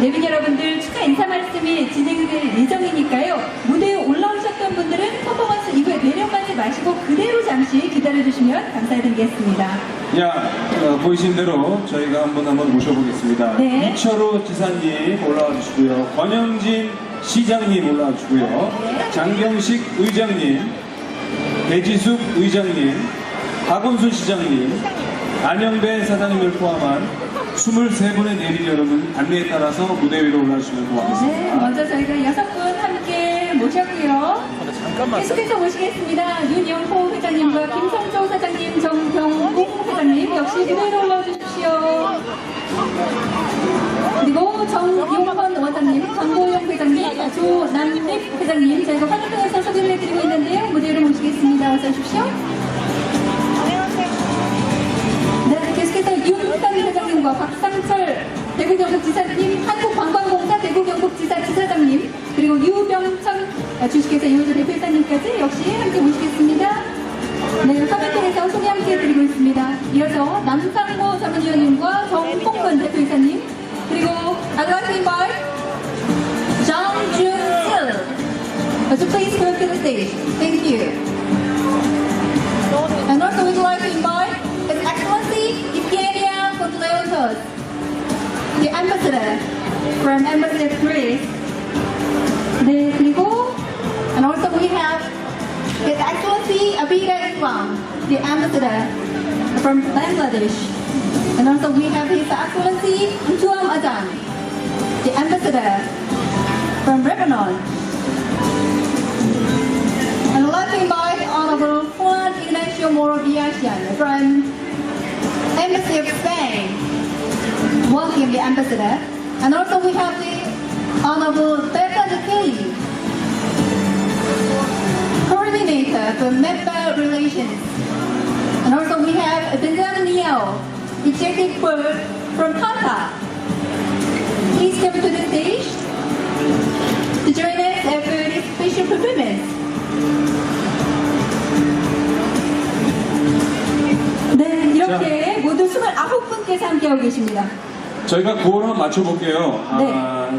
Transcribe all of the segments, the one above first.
내빈 여러분들 축하 인사 말씀이 진행될 예정이니까요. 무대에 올라오셨던 분들은 퍼포먼스 이후에 내려가지 마시고 그대로 잠시 기다려주시면 감사드리겠습니다. 야, 어, 보이신 대로 저희가 한번 한번 모셔보겠습니다. 네. 이철호 지사님 올라와 주시고요. 권영진 시장님 올라와 주시고요. 장경식 의장님, 배지숙 의장님, 박원순 시장님, 안영배 사장님을 포함한 23분의 내빈 여러분 안내에 따라서 무대 위로 올라주시면 네, 고맙겠습니다. 먼저 저희가 여섯 분 함께 모셨고요. 계속해서 모시겠습니다. 윤영호 회장님과 김성조 사장님, 정경웅 회장님 역시 무대로 올라주십시오. 그리고 이호조 대표이사님까지 역시 함께 모시겠습니다. 네, 화면통해서 소개 함께 해드리고 있습니다. 이어서 남상모 자문위원님과 정홍근 대표이사님, 그리고 invite John Jun-sil to please come to the stage. Thank you. And also we'd like to invite His Excellency Evgenia Kotleontos, the ambassador from Embassy of Greece. 네, 그리고 we have His Excellency Abida Islam, the ambassador from Bangladesh. And also we have His Excellency Tuam Adan, the ambassador from Lebanon. And to invite Honorable Juan Ignacio Moro Villacian from Embassy of Spain, welcome the ambassador. And also we have the Honorable Becca Kelly, coordinator for member relations. And also we have Benjamin Neo, executive from Qatar. Please come to the stage to join us for this special performance. 네, 이렇게 모두 29분께서 함께하고 계십니다. 저희가 구호를 한번 맞춰볼게요. 아,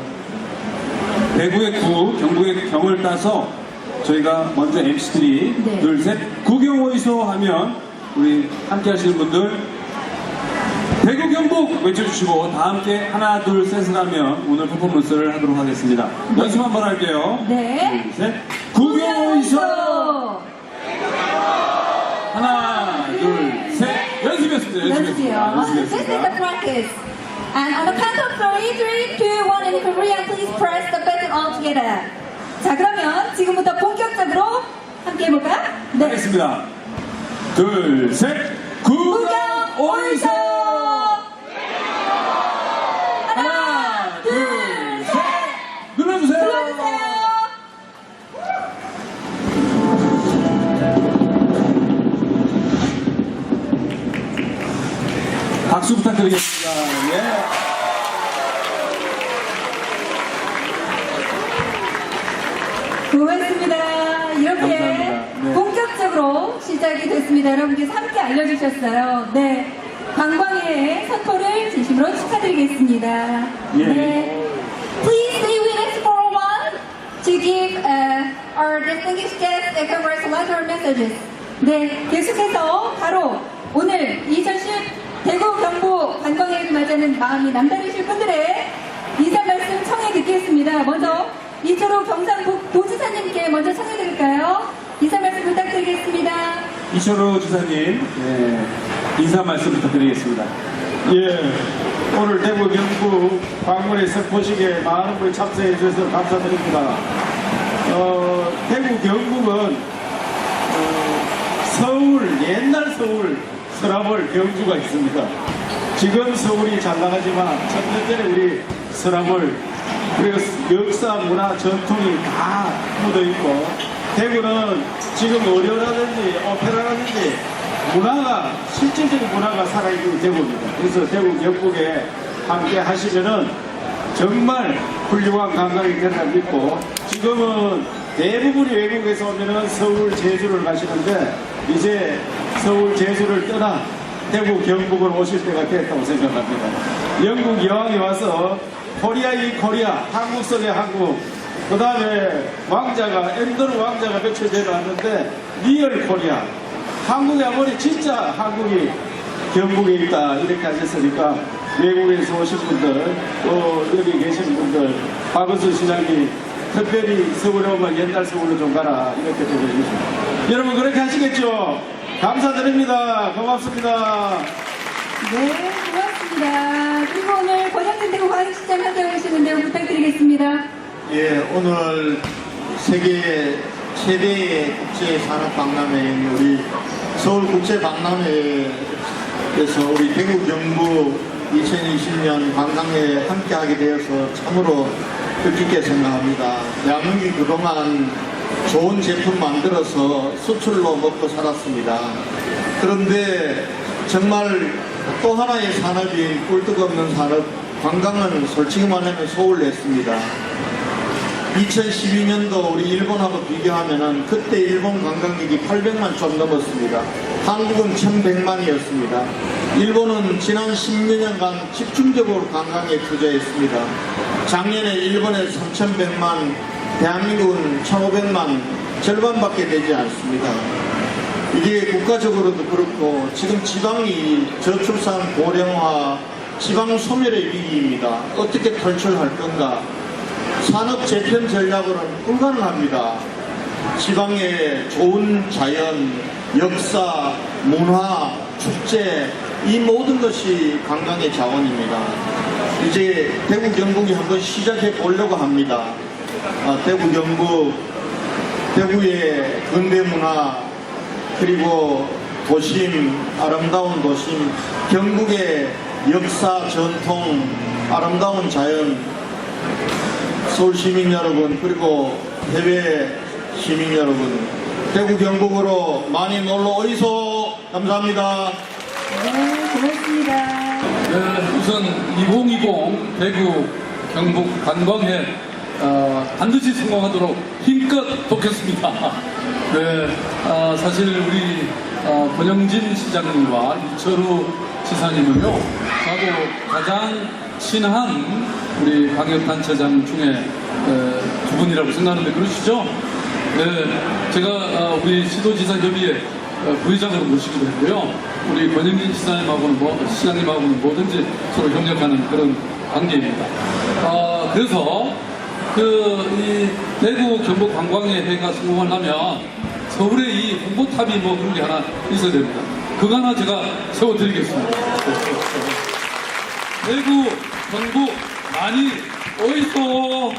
대구의 구, 경북의 경을 따서 저희가 먼저 MC들이 네. 둘, 셋, 구경호이소 하면 우리 함께 하시는 분들 대구 경북 외쳐주시고 다 함께 하나, 둘, 셋을 하면 오늘 퍼포먼스를 하도록 하겠습니다. 연습 한번 할게요. 네. 둘, 셋. 구경호이소! 하나, 둘, 셋. 연습이었습니다. 연습이었습니다. Practice. And on the count of three, three, two, one, and in Korean, please press the button all together. 자, 그러면 지금부터 본격적으로 함께 해볼까요? 네. 하겠습니다. 둘, 셋. 구경 오이소! 하나, 둘, 셋. 눌러주세요. 불러주세요. 박수 부탁드리겠습니다. 예. 고맙습니다. 이렇게. 네. 본격적으로 시작이 됐습니다. 여러분께서 함께 알려주셨어요. 네. 관광의 선포를 진심으로 축하드리겠습니다. 예. 네. Please stay with us for a while to give uh, our distinguished guests a congratulatory messages. 네. 계속해서 바로 오늘 2010 대구 경북 관광회를 맞이하는 마음이 남다르실 분들의 인사 말씀 청해 듣겠습니다. 먼저 이철호 경상북 도지사님께 먼저 청해 드릴까요? 인사 말씀 부탁드리겠습니다. 이철호 지사님, 예, 인사 말씀 부탁드리겠습니다. 예, 오늘 대구 경북 광문에 선포식에 많은 분이 참석해 주셔서 감사드립니다. 어, 대구 경북은 어, 서울, 옛날 서울, 서라벌, 경주가 있습니다. 지금 서울이 잘 나가지만 천년 전에 우리 서라벌, 그리고 역사, 문화, 전통이 다 묻어 있고 대구는 지금 어려라든지 오페라라든지 문화가 실질적인 문화가 살아있는 대구입니다. 그래서 대구 경북에 함께 하시면은 정말 훌륭한 관광이 된다 믿고 지금은 대부분이 외국에서 오면은 서울 제주를 가시는데 이제 서울 제주를 떠나 대구 경북을 오실 때가 됐다고 생각합니다. 영국 여왕이 와서 코리아 이 코리아 한국 속의 한국. 그 다음에 왕자가 앤드루 왕자가 며칠 전에 왔는데 리얼 코리아. 한국에 아무리 진짜 한국이 경북에 있다 이렇게 하셨으니까 외국에서 오신 분들 또 여기 계신 분들 박은수 시장님 특별히 서울에 오면 옛날 서울로 좀 가라 이렇게 드려주십니다 여러분 그렇게 하시겠죠? 감사드립니다. 고맙습니다. 네, 고맙습니다. 그리고 오늘 권영진 대구 과학시장 함께하고 계시는데요. 부탁드리겠습니다. 예, 오늘 세계 최대의 국제 산업 박람회인 우리 서울 국제 박람회에서 우리 대구 경북 2020년 관광에 함께하게 되어서 참으로 뜻깊게 생각합니다. 대한민국이 그동안 좋은 제품 만들어서 수출로 먹고 살았습니다. 그런데 정말 또 하나의 산업인 꿀떡없는 산업 관광은 솔직히 말하면 소홀했습니다. 2012년도 우리 일본하고 비교하면은 그때 일본 관광객이 800만 좀 넘었습니다. 한국은 1100만이었습니다. 일본은 지난 10년간 집중적으로 관광에 투자했습니다. 작년에 일본에 3100만, 대한민국은 1500만, 절반밖에 되지 않습니다. 이게 국가적으로도 그렇고 지금 지방이 저출산 고령화, 지방 소멸의 위기입니다. 어떻게 탈출할 건가? 산업 재편 전략으로는 불가능합니다. 지방의 좋은 자연, 역사, 문화, 축제 이 모든 것이 관광의 자원입니다. 이제 대구 경북이 한번 시작해 보려고 합니다. 아, 대구 경북, 대구의 근대 문화 그리고 도심, 아름다운 도심, 경북의 역사, 전통, 아름다운 자연, 서울 시민 여러분 그리고 해외 시민 여러분 대구 경북으로 많이 놀러 오이소 감사합니다. 네, 고맙습니다. 네, 우선 2020 대구 경북 관광회 어, 반드시 성공하도록 힘 껏 돕겠습니다. 네, 아, 사실 우리 어, 권영진 시장님과 이철우 지사님은요, 저하고 가장 친한 우리 광역단체장 중에 에, 두 분이라고 생각하는데 그러시죠? 네, 제가 어, 우리 시도지사협의회 어, 부회장으로 모시기도 했고요. 우리 권영진 시장님하고는 뭐, 시장님하고는 뭐든지 서로 협력하는 그런 관계입니다. 어, 그래서 그, 이 대구 경북 관광의 회가 성공하려면 서울에 이 홍보탑이 뭐 그런 게 하나 있어야 됩니다. 그거 하나 제가 세워드리겠습니다. 대구, 경북 많이 어이소